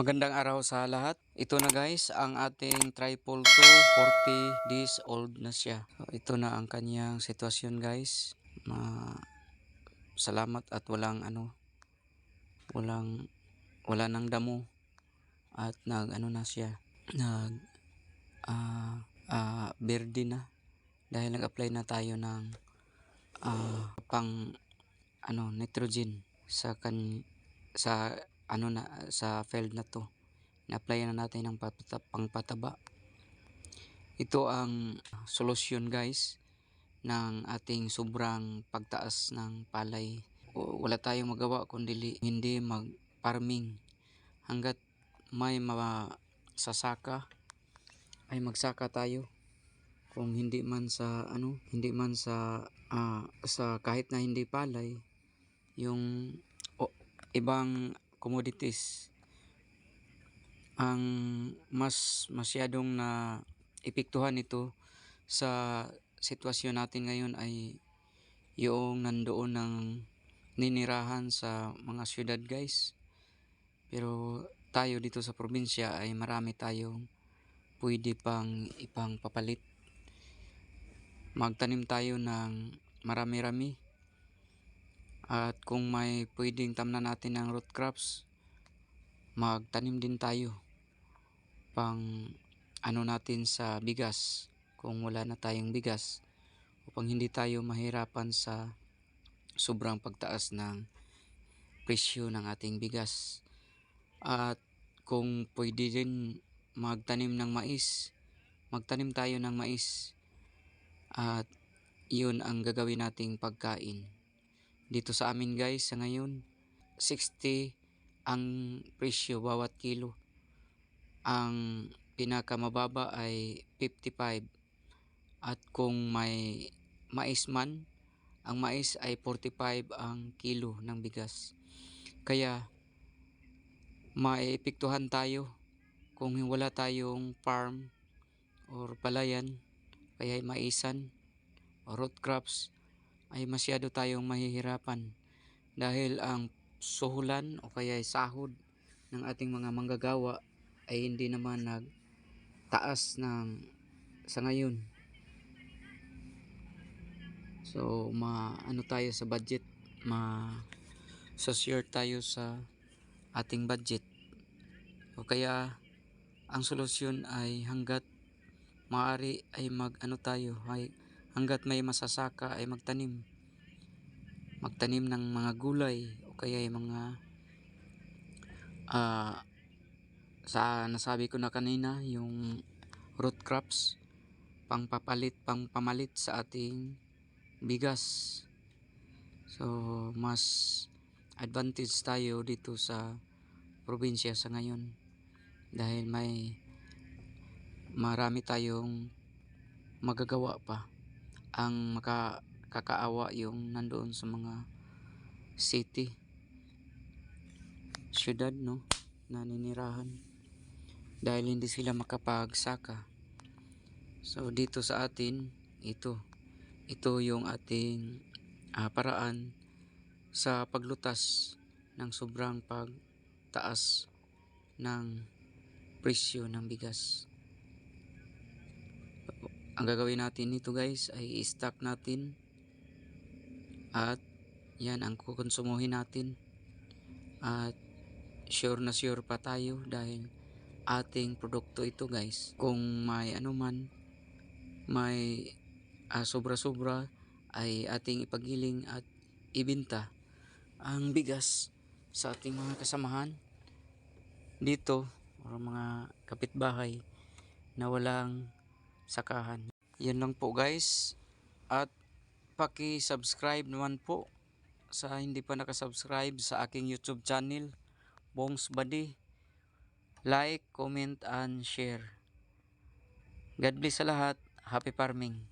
Magandang araw sa lahat. Ito na guys, ang ating triple 2, 40 days old na siya. Ito na ang kanyang sitwasyon guys. Ma salamat at walang ano, walang, wala nang damo. At nag ano na siya, nag ah, berde na. Dahil nag-apply na tayo ng ah, pang ano, nitrogen sa kan sa ano na sa field na to. Na-apply na natin ng pangpataba. Ito ang solusyon guys ng ating sobrang pagtaas ng palay. Wala tayong magawa kundi hindi mag-farming hanggat may masasaka ay magsaka tayo. Kung hindi man sa ano, hindi man sa ah, sa kahit na hindi palay, yung o, ibang commodities ang mas masyadong na epektuhan nito sa sitwasyon natin ngayon ay yung nandoon ng ninirahan sa mga syudad guys. Pero tayo dito sa probinsya ay marami tayong pwede pang ipang papalit. Magtanim tayo ng marami-rami. At kung may pwedeng tamnan natin ng root crops, magtanim din tayo pang ano natin sa bigas kung wala na tayong bigas upang hindi tayo mahirapan sa sobrang pagtaas ng presyo ng ating bigas. At kung pwede din magtanim ng mais, magtanim tayo ng mais. At yun ang gagawin nating pagkain. Dito sa amin guys, sa ngayon, 60 ang presyo bawat kilo. Ang pinakamababa ay 55. At kung may mais man, ang mais ay 45 ang kilo ng bigas. Kaya maepektuhan tayo kung wala tayong farm or palayan, kaya maisan o root crops ay masyado tayong mahihirapan dahil ang suhulan o kaya sahod ng ating mga manggagawa ay hindi naman nagtaas ng sa ngayon. So, ma ano tayo sa budget, ma secure tayo sa ating budget. O kaya ang solusyon ay hanggat maaari ay mag ano tayo, ay hanggat may masasaka ay magtanim. Magtanim ng mga gulay o kaya yung mga ah sa nasabi ko na kanina yung root crops pangpapalit pangpamalit sa ating bigas. So mas advantage tayo dito sa probinsya sa ngayon dahil may marami tayong magagawa pa ang makakaawa yung nandoon sa mga city syudad no naninirahan dahil hindi sila makapagsaka. So dito sa atin ito ito yung ating ah, paraan sa paglutas ng sobrang pagtaas ng presyo ng bigas ang gagawin natin nito guys ay i-stock natin. At yan ang kukonsumuhin natin. At sure na sure pa tayo dahil ating produkto ito guys. Kung may ano man may ah, sobra-sobra ay ating ipagiling at ibinta ang bigas sa ating mga kasamahan dito o mga kapitbahay na walang sakahan. Yan lang po guys. At paki-subscribe naman po sa hindi pa nakasubscribe sa aking YouTube channel, Bongs Body. Like, comment, and share. God bless sa lahat. Happy farming.